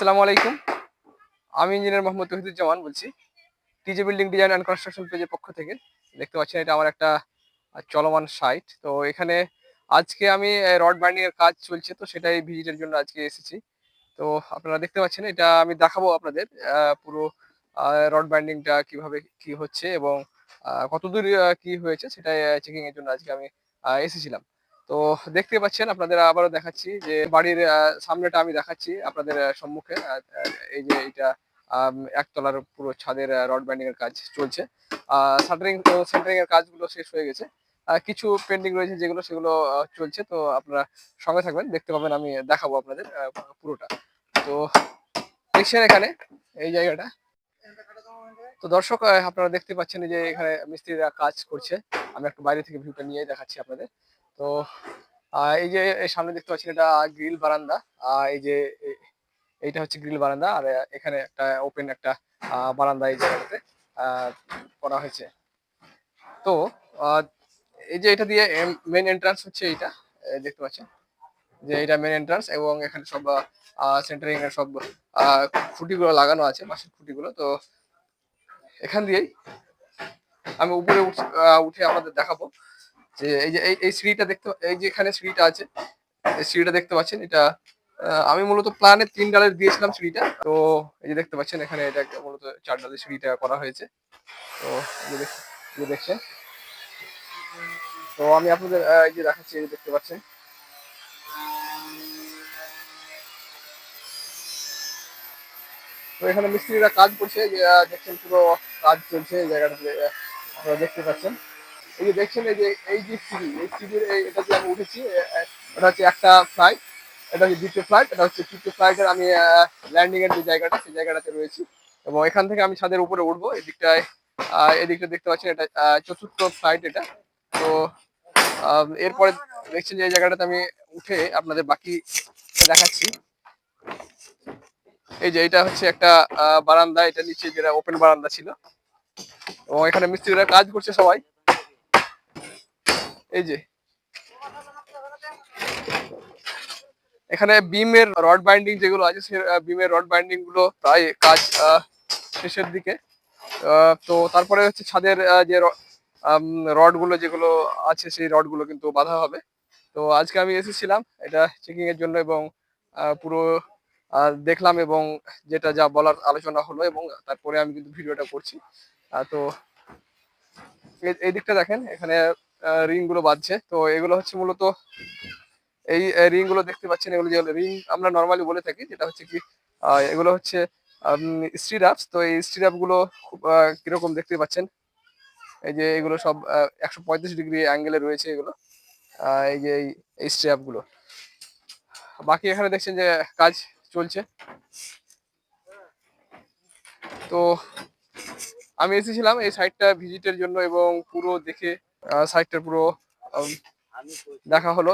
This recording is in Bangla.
আসসালামু আলাইকুম। আমি ইঞ্জিনিয়ার মোহাম্মদ তহিদুজ্জামান বলছি। TJ building design and construction পেজের পক্ষ থেকে। দেখতে পাচ্ছেন, এটা আমার একটা চলমান সাইট। তো এখানে আজকে আমি রড বাইন্ডিং এর কাজ চলছে, তো সেটাই ভিজিটের জন্য আজকে এসেছি। তো আপনারা দেখতে পাচ্ছেন, এটা আমি দেখাবো আপনাদের পুরো রড বাইন্ডিংটা কীভাবে কি হচ্ছে এবং কতদূর কি হয়েছে সেটাই চেকিং এর জন্য আজকে আমি এসেছিলাম। তো দেখতে পাচ্ছেন, আপনাদের আবারও দেখাচ্ছি যে বাড়ির সামনেটা আমি দেখাচ্ছি আপনাদের সম্মুখে। এই যে এটা একতলার পুরো ছাদের রড বাইন্ডিং এর কাজ চলছে। শাটারিং সেন্টারিং এর কাজগুলো শেষ হয়ে গেছে। কিছু পেন্ডিং রয়েছে যেগুলো, সেগুলো চলছে। তো আপনারা সঙ্গে থাকবেন, দেখতে পাবেন, আমি দেখাবো আপনাদের পুরোটা। তো দেখছেন এখানে, এই জায়গাটা। তো দর্শক আপনারা দেখতে পাচ্ছেন যে এখানে মিস্ত্রিরা কাজ করছে। আমি একটু বাইরে থেকে ভিউটা নিয়ে দেখাচ্ছি আপনাদের। তো এই যে সামনে দেখতে পাচ্ছেন এটা গ্রিল বারান্দা। এই যে এইটা হচ্ছে গ্রিল বারান্দা। আর এখানে একটা ওপেন একটা বারান্দা এই জায়গাটাতে করা হয়েছে। তো এই যে এটা দিয়ে মেন এন্ট্রান্স হচ্ছে এইটা দেখতে পাচ্ছেন? যে এটা মেন এন্ট্রান্স এবং এখানে সব সেন্টারিং এর সব খুঁটিগুলো লাগানো আছে, বাঁশের খুঁটিগুলো। তো, এখান দিয়েই আমি উপরে উঠে আপনাদের দেখাবো। যে এই যে, এই সিঁড়িটা দেখতে এই যে এখানে সিঁড়িটা আছে, এই সিঁড়িটা দেখতে পাচ্ছেন, এটা আমি মূলত প্ল্যানে তিন ডালের দিয়েছিলাম সিঁড়িটা, তো এই যে দেখতে পাচ্ছেন, এখানে এটা একটা মূলত চার ডালের সিঁড়িটা করা হয়েছে, তো যে দেখছেন। তো আমি আপনাদের এই যে দেখাচ্ছি, এই দেখতে পাচ্ছেন। তো এখানে মিস্ত্রিরা কাজ করছে দেখছেন পুরো কাজ চলছে জায়গাটাতে আপনারা দেখতে পাচ্ছেন। এই যে দেখছেন এই যে এই যে সিঁড়ি এই সিঁড়ির এটা যে আমি উঠেছি এটা হচ্ছে একটা ফ্লাইট এটা হচ্ছে দ্বিতীয় ফ্লাইট এটা হচ্ছে তৃতীয় ফ্লাইটের আমি ল্যান্ডিং এর যে জায়গাটা সেই জায়গাটাতে রয়েছি। এবং এখান থেকে আমি ছাদের উপরে উঠবো এই দিকটায় আহ, এদিকটা দেখতে পাচ্ছেন এটা চতুর্থ ফ্লাইট এটা। তো এরপরে দেখছেন যে এই জায়গাটাতে আমি উঠে আপনাদের বাকি দেখাচ্ছি। এই যে এটা হচ্ছে একটা বারান্দা এটা নিচে যেটা ওপেন বারান্দা ছিল। এবং এখানে মিস্ত্রিরা কাজ করছে সবাই। এই যে। এখানে বিমের রড বাইন্ডিং যেগুলো আছে, সে বিমের রড বাইন্ডিংগুলো প্রায় কাজ শেষের দিকে। তো তারপরে হচ্ছে ছাদের যে রডগুলো যেগুলো আছে, সেই রডগুলো কিন্তু বাঁধা হবে। তো আজকে আমি এসেছিলাম, এটা চেকিং এর জন্য এবং পুরো দেখলাম এবং যেটা যা বলার আলোচনা হলো এবং তারপরে আমি কিন্তু ভিডিওটা করছি। তো এই দিকটা দেখেন, এখানে রিংগুলো বাজছে তো এগুলো হচ্ছে মূলত এই রিংগুলো দেখতে পাচ্ছেন, এগুলো যে রিং আমরা নর্মালি বলে থাকি, যেটা হচ্ছে কি এগুলো হচ্ছে স্টিরাপস তো এই স্টিরাপগুলো খুব কীরকম দেখতে পাচ্ছেন? এই যে এগুলো সব একশো পঁয়ত্রিশ ডিগ্রি অ্যাঙ্গেলে রয়েছে এগুলো। এই যে এই- এই গুলো। বাকি এখানে দেখছেন যে কাজ চলছে। তো আমি এসেছিলাম এই সাইটটা ভিজিটের জন্য এবং পুরো দেখে সাইটটা পুরো দেখা হলো।